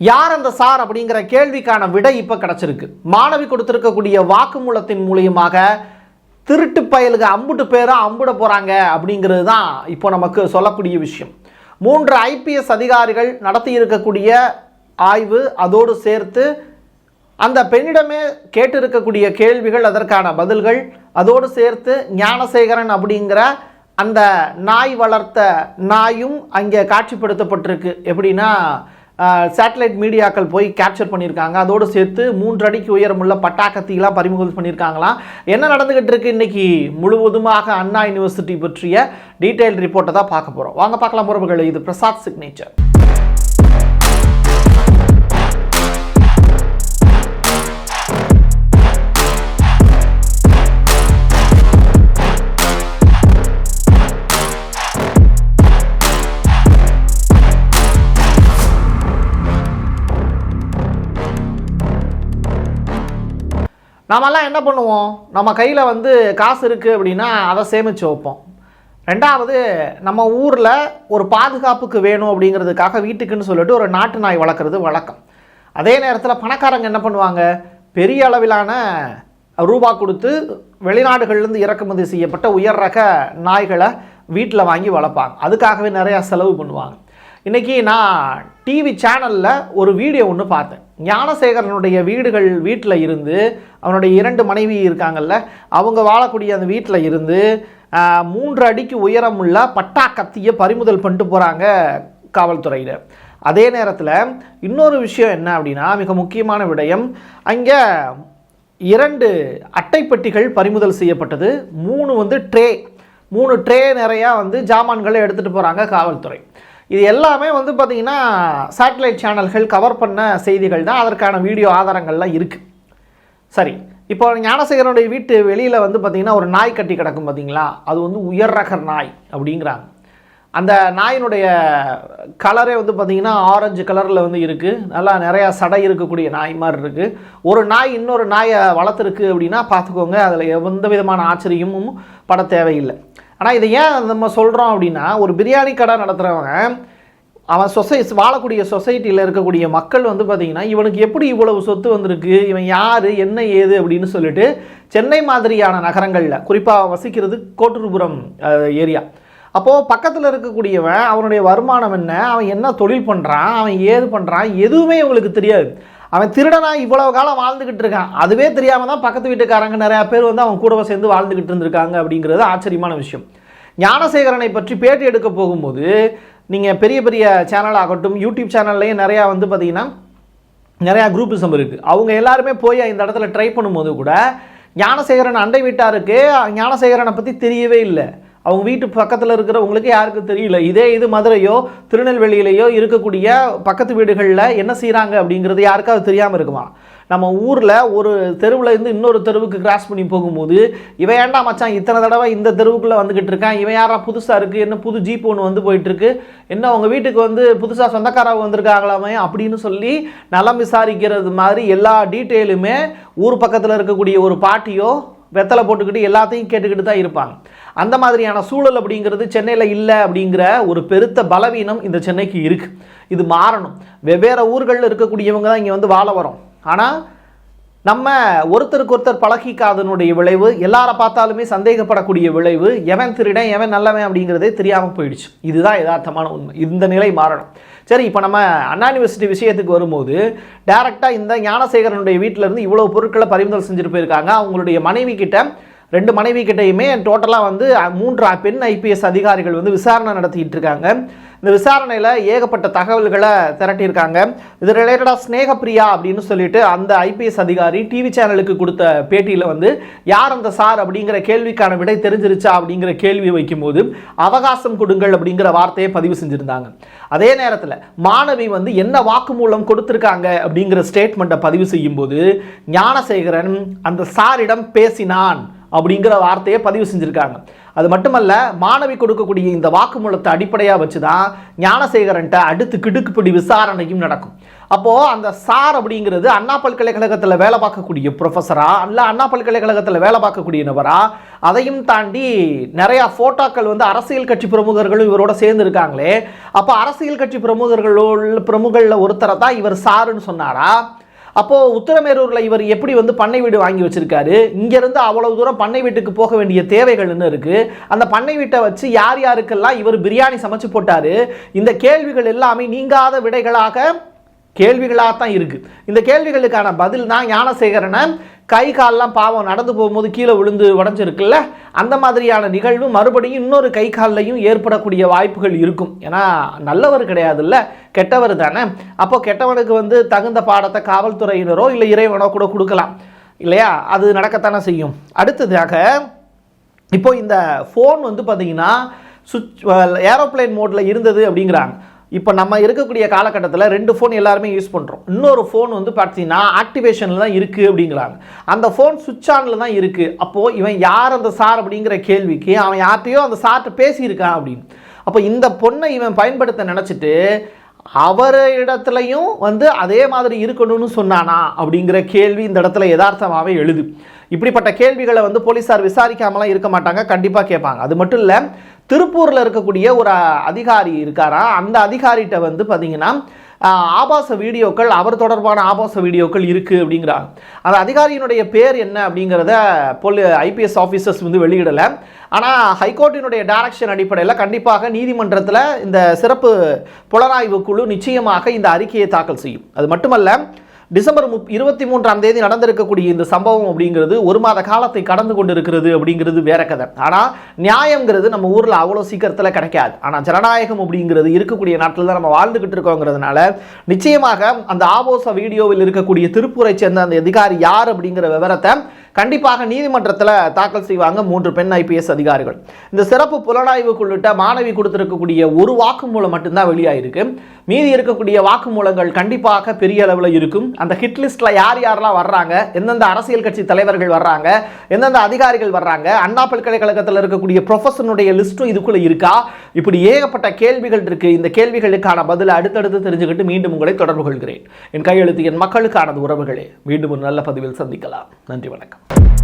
யார் அந்த சார் அப்படிங்கிற கேள்விக்கான விடை இப்போ கிடச்சிருக்கு. மாணவி கொடுத்துருக்கக்கூடிய வாக்குமூலத்தின் மூலியமாக திருட்டு பயலுக்கு அம்புட்டு பேராக அம்புட போகிறாங்க அப்படிங்கிறது தான் இப்போ நமக்கு சொல்லக்கூடிய விஷயம். மூன்று ஐபிஎஸ் அதிகாரிகள் நடத்தி இருக்கக்கூடிய ஆய்வு அதோடு சேர்த்து அந்த பெண்ணிடமே கேட்டிருக்கக்கூடிய கேள்விகள் அதற்கான பதில்கள் அதோடு சேர்த்து ஞானசேகரன் அப்படிங்கிற அந்த நாய் வளர்த்த நாயும் அங்கே காட்சிப்படுத்தப்பட்டிருக்கு. எப்படின்னா சேட்டலைட் மீடியாக்கள் போய் கேப்சர் பண்ணியிருக்காங்க. அதோடு சேர்த்து மூன்று அடிக்கு உயரமுள்ள பட்டாக்கத்திலாம் பறிமுதல் பண்ணியிருக்காங்களாம். என்ன நடந்துகிட்டு இருக்கு இன்னைக்கு முழுவதுமாக அண்ணா யூனிவர்சிட்டி பற்றிய டீட்டெயில் ரிப்போர்ட்டை தான் பார்க்க போகிறோம் வாங்க பார்க்கலாம் உறவுகளை. இது பிரசாத் சிக்னேச்சர் நாமெல்லாம் என்ன பண்ணுவோம்? நம்ம கையில் வந்து காசு இருக்குது அப்படின்னா அதை சேமித்து வைப்போம். ரெண்டாவது நம்ம ஊரில் ஒரு பாதுகாப்புக்கு வேணும் அப்படிங்கிறதுக்காக வீட்டுக்குன்னு சொல்லிட்டு ஒரு நாட்டு நாய் வளர்க்குறது வழக்கம். அதே நேரத்தில் பணக்காரங்க என்ன பண்ணுவாங்க? பெரிய அளவிலான ரூபா கொடுத்து வெளிநாடுகள்லேருந்து இறக்குமதி செய்யப்பட்ட உயர் ரக நாய்களை வீட்டில் வாங்கி வளர்ப்பாங்க. அதுக்காகவே நிறையா செலவு பண்ணுவாங்க. இன்றைக்கி நான் டிவி சேனலில் ஒரு வீடியோ ஒன்று பார்த்தேன். ஞானசேகரனுடைய வீடுகள் வீட்டில் இருந்து அவனுடைய இரண்டு மனைவி இருக்காங்கல்ல அவங்க வாழக்கூடிய அந்த வீட்டில் இருந்து மூன்று அடிக்கு உயரமுள்ள பட்டா கத்தியை பறிமுதல் பண்ணிட்டு போகிறாங்க காவல்துறையில் அதே நேரத்தில் இன்னொரு விஷயம் என்ன அப்படின்னா மிக முக்கியமான விடயம் அங்கே இரண்டு அட்டைப்பெட்டிகள் பறிமுதல் செய்யப்பட்டது. மூணு வந்து ட்ரே மூணு ட்ரே நிறையா வந்து ஜாமான்களை எடுத்துகிட்டு போகிறாங்க காவல்துறை. இது எல்லாமே வந்து பார்த்திங்கன்னா சேட்டலைட் சேனல்கள் கவர் பண்ண செய்திகள் தான். அதற்கான வீடியோ ஆதாரங்கள்லாம் இருக்குது சரி இப்போ ஞானசேகரனுடைய வீட்டு வெளியில் வந்து பார்த்திங்கன்னா ஒரு நாய் கட்டி கிடக்கும் பார்த்தீங்களா அது வந்து உயர் ரக நாய் அப்படிங்கிறாங்க. அந்த நாயினுடைய கலரே வந்து பார்த்திங்கன்னா ஆரஞ்சு கலரில் வந்து இருக்குது நல்லா நிறையா சடை இருக்கக்கூடிய நாய் மாதிரி இருக்குது ஒரு நாய் இன்னொரு நாயை வளர்த்துருக்கு அப்படின்னா பார்த்துக்கோங்க அதில் எந்த விதமான ஆச்சரியமும் பட தேவையில்லை. ஆனால் இதை ஏன் நம்ம சொல்கிறோம் அப்படின்னா ஒரு பிரியாணி கடை நடத்துகிறவன் அவன் சொசை வாழக்கூடிய சொசைட்டியில் இருக்கக்கூடிய மக்கள் வந்து பார்த்திங்கன்னா இவனுக்கு எப்படி இவ்வளவு சொத்து வந்திருக்கு இவன் யார் என்ன ஏது அப்படின்னு சொல்லிட்டு சென்னை மாதிரியான நகரங்களில் குறிப்பாக வசிக்கிறது கோட்டூர்புரம் ஏரியா. அப்போது பக்கத்தில் இருக்கக்கூடியவன் அவனுடைய வருமானம் என்ன அவன் என்ன தொழில் பண்ணுறான் அவன் ஏது பண்ணுறான் எதுவுமே இவங்களுக்கு தெரியாது. அவன் திருடனா இவ்வளவு காலம் வாழ்ந்துக்கிட்டு இருக்கான். அதுவே தெரியாமல் தான் பக்கத்து வீட்டுக்காரங்க நிறையா பேர் வந்து அவன் கூட சேர்ந்து வாழ்ந்துக்கிட்டு இருந்திருக்காங்க அப்படிங்கிறது ஆச்சரியமான விஷயம். ஞானசேகரனை பற்றி பேட்டி எடுக்க போகும்போது நீங்கள் பெரிய பெரிய சேனல் ஆகட்டும் யூடியூப் சேனல்லையும் நிறையா வந்து பார்த்தீங்கன்னா நிறையா குரூப்பிசம் இருக்குது அவங்க எல்லாருமே போய் இந்த இடத்துல ட்ரை பண்ணும்போது கூட ஞானசேகரன் அண்டை வீட்டாருக்கு ஞானசேகரனை பற்றி தெரியவே இல்லை. அவங்க வீட்டு பக்கத்தில் இருக்கிறவங்களுக்கு யாருக்கும் தெரியல. இதே இது மதுரையோ திருநெல்வேலியிலையோ இருக்கக்கூடிய பக்கத்து வீடுகளில் என்ன செய்கிறாங்க அப்படிங்கிறது யாருக்காவது தெரியாமல் இருக்குமா? நம்ம ஊரில் ஒரு தெருவில் இருந்து இன்னொரு தெருவுக்கு கிராஸ் பண்ணி போகும்போது இவன் ஏன்டா மச்சான் இத்தனை தடவை இந்த தெருவுக்குள்ளே வந்துக்கிட்டு இருக்கான்? இவன் யாரா புதுசாக இருக்குது என்ன புது ஜீப் ஒன்று வந்து போயிட்டுருக்கு என்ன அவங்க வீட்டுக்கு வந்து புதுசாக சொந்தக்காராக வந்திருக்காங்களாமே அப்படின்னு சொல்லி நலம் விசாரிக்கிறது மாதிரி எல்லா டீட்டெயிலுமே ஊர் பக்கத்தில் இருக்கக்கூடிய ஒரு பாட்டியோ வெத்தலை போட்டுக்கிட்டு எல்லாத்தையும் கேட்டுக்கிட்டு தான் இருப்பாங்க. அந்த மாதிரியான சூழல் அப்படிங்கிறது சென்னையில் இல்லை அப்படிங்கிற ஒரு பெருத்த பலவீனம் இந்த சென்னைக்கு இருக்குது இது மாறணும். வெவ்வேறு ஊர்களில் இருக்கக்கூடியவங்க தான் இங்கே வந்து வாழ வரோம். ஆனால் நம்ம ஒருத்தருக்கு ஒருத்தர் பழகிக்காதனுடைய விளைவு எல்லாரை பார்த்தாலுமே சந்தேகப்படக்கூடிய விளைவு எவன் திருடன் எவன் நல்லவன் அப்படிங்கிறதே தெரியாமல் போயிடுச்சு. இதுதான் யதார்த்தமான உண்மை. இந்த நிலை மாறணும். சரி இப்போ நம்ம அண்ணா யூனிவர்சிட்டி விஷயத்துக்கு வரும்போது டேரெக்டாக இந்த ஞானசேகரனுடைய வீட்டிலேருந்து இவ்வளோ பொருட்களை பறிமுதல் செஞ்சுட்டு போயிருக்காங்க. அவங்களுடைய மனைவி கிட்ட ரெண்டு மனைவி கிட்டையுமே டோட்டலாக வந்து மூன்று பெண் ஐபிஎஸ் அதிகாரிகள் வந்து விசாரணை நடத்திட்டு இருக்காங்க. இந்த விசாரணையில் ஏகப்பட்ட தகவல்களை திரட்டியிருக்காங்க. இது ரிலேட்டடாக ஸ்னேகப்பிரியா அப்படின்னு சொல்லிட்டு அந்த ஐபிஎஸ் அதிகாரி டிவி சேனலுக்கு கொடுத்த பேட்டியில் வந்து யார் அந்த சார்? அப்படிங்கிற கேள்விக்கான விடை தெரிஞ்சிருச்சா அப்படிங்கிற கேள்வி வைக்கும்போது அவகாசம் கொடுங்கள் அப்படிங்கிற வார்த்தையை பதிவு செஞ்சுருந்தாங்க. அதே நேரத்தில் மாணவி வந்து என்ன வாக்குமூலம் கொடுத்துருக்காங்க? அப்படிங்கிற ஸ்டேட்மெண்ட்டை பதிவு செய்யும்போது ஞானசேகரன் அந்த சாரிடம் பேசினான். அப்படிங்கிற வார்த்தையை பதிவு செஞ்சுருக்காங்க. அது மட்டுமல்ல மாணவி கொடுக்கக்கூடிய இந்த வாக்குமூலத்தை அடிப்படையாக வச்சு தான் ஞானசேகரன்ட்ட அடுத்து கிடுக்குப்பிடி விசாரணையும் நடக்கும். அப்போது அந்த சார் அப்படிங்கிறது அண்ணா பல்கலைக்கழகத்தில் வேலை பார்க்கக்கூடிய ப்ரொஃபஸரா இல்லை அண்ணா பல்கலைக்கழகத்தில் வேலை பார்க்கக்கூடிய நபரா? அதையும் தாண்டி நிறையா ஃபோட்டோக்கள் வந்து அரசியல் கட்சி பிரமுகர்களும் இவரோட சேர்ந்துருக்காங்களே. அப்போ அரசியல் கட்சி பிரமுகர்களோட பிரமுகர்களில் ஒருத்தரை தான் இவர் சாருன்னு சொன்னாரா? அப்போது உத்தரமேரூரில் இவர் எப்படி வந்து பண்ணை வீடு வாங்கி வச்சிருக்காரு? இங்கேருந்து அவ்வளவு தூரம் பண்ணை வீட்டுக்கு போக வேண்டிய தேவைகள்னு இருக்குது அந்த பண்ணை வீட்டை வச்சு யார் யாருக்கெல்லாம் இவர் பிரியாணி சமைச்சு போட்டாரு? இந்த கேள்விகள் எல்லாமே நீங்காத விடைகளாக கேள்விகளாக தான் இருக்குது இந்த கேள்விகளுக்கான பதில் தான் ஞானசேகரனை கை கால்லாம் பாவம் நடந்து போகும்போது கீழே விழுந்து உடஞ்சிருக்குல்ல? அந்த மாதிரியான நிகழ்வு மறுபடியும் இன்னொரு கை கால்லையும் ஏற்படக்கூடிய வாய்ப்புகள் இருக்கும். ஏன்னா நல்லவர் கிடையாதுல்ல கெட்டவர் தானே? அப்போ கெட்டவனுக்கு வந்து தகுந்த பாடத்தை காவல்துறையினரோ இல்லை இறைவனோ கூட கொடுக்கலாம். இல்லையா? அது நடக்கத்தானே செய்யும். அடுத்ததாக இப்போ இந்த ஃபோன் வந்து பார்த்தீங்கன்னா சுவிட்ச் ஏரோப்ளேன் மோடில் இருந்தது அப்படிங்கிறாங்க. இப்போ நம்ம இருக்கக்கூடிய காலகட்டத்தில் ரெண்டு ஃபோன் எல்லாருமே யூஸ் பண்ணுறோம் இன்னொரு ஃபோன் வந்து பார்த்தீங்கன்னா ஆக்டிவேஷனில் தான் இருக்குது அப்படிங்கிறாங்க. அந்த ஃபோன் சுவிட்ச் ஆனில் தான் இருக்குது அப்போது இவன் யார் அந்த சார் அப்படிங்கிற கேள்விக்கு அவன் யார்கிட்டயோ அந்த சார்கிட்ட பேசியிருக்கான் அப்படின்னு. அப்போ இந்த பொண்ணை இவன் பயன்படுத்த நினச்சிட்டு அவர் இடத்துலையும் வந்து அதே மாதிரி இருக்கணும்னு சொன்னானா அப்படிங்கிற கேள்வி இந்த இடத்துல யதார்த்தமாகவே எழுது. இப்படிப்பட்ட கேள்விகளை வந்து போலீஸார் விசாரிக்காமலாம் இருக்க மாட்டாங்க. கண்டிப்பாக கேட்பாங்க. அது மட்டும் இல்லை திருப்பூரில் இருக்கக்கூடிய ஒரு அதிகாரி இருக்காரா? அந்த அதிகாரிகிட்ட வந்து பார்த்தீங்கன்னா ஆபாச வீடியோக்கள் அவர் தொடர்பான ஆபாச வீடியோக்கள் இருக்குது அப்படிங்கிறாங்க. அந்த அதிகாரியினுடைய பேர் என்ன அப்படிங்கிறத பொலி ஐபிஎஸ் ஆஃபீஸர்ஸ் வந்து வெளியிடலை. ஆனால் ஹைகோர்ட்டினுடைய டைரக்ஷன் அடிப்படையில் கண்டிப்பாக நீதிமன்றத்தில் இந்த சிறப்பு புலனாய்வு குழு நிச்சயமாக இந்த அறிக்கையை தாக்கல் செய்யும். அது மட்டுமல்ல டிசம்பர் முப் இருபத்தி மூன்றாம் தேதி நடந்திருக்கக்கூடிய இந்த சம்பவம் அப்படிங்கிறது ஒரு மாத காலத்தை கடந்து கொண்டு இருக்கிறது அப்படிங்கிறது வேற கதை. ஆனால் நியாயங்கிறது நம்ம ஊரில் அவ்வளோ சீக்கிரத்தில் கிடைக்காது. ஆனால் ஜனநாயகம் அப்படிங்கிறது இருக்கக்கூடிய நாட்டில் தான் நம்ம வாழ்ந்துகிட்டு இருக்கோங்கிறதுனால நிச்சயமாக அந்த ஆபோச வீடியோவில் இருக்கக்கூடிய திருப்பூரை சேர்ந்த அந்த அதிகாரி யார் அப்படிங்கிற விவரத்தை கண்டிப்பாக நீதிமன்றத்தில் தாக்கல் செய்வாங்க மூன்று பெண் ஐபிஎஸ் அதிகாரிகள். இந்த சிறப்பு புலனாய்வுக்கு உள்ளிட்ட மாணவி கொடுத்திருக்கக்கூடிய ஒரு வாக்குமூலம் மட்டும்தான் வெளியாயிருக்கு. மீதி இருக்கக்கூடிய வாக்குமூலங்கள் கண்டிப்பாக பெரிய அளவில் இருக்கும். அந்த ஹிட் லிஸ்ட்ல யார் யாரெல்லாம் வர்றாங்க எந்தெந்த அரசியல் கட்சி தலைவர்கள் வர்றாங்க எந்தெந்த அதிகாரிகள் வர்றாங்க அண்ணா பல்கலைக்கழகத்தில் இருக்கக்கூடிய ப்ரொஃபஸனுடைய லிஸ்ட்டும் இதுக்குள்ள இருக்கா? இப்படி ஏகப்பட்ட கேள்விகள் இருக்கு. இந்த கேள்விகளுக்கான பதில் அடுத்தடுத்து தெரிஞ்சுக்கிட்டு மீண்டும் உங்களை தொடர்பு கொள்கிறேன். என் கையெழுத்து என் மக்களுக்கானது உறவுகளே. மீண்டும் ஒரு நல்ல பதிவில் சந்திக்கலாம். நன்றி வணக்கம். you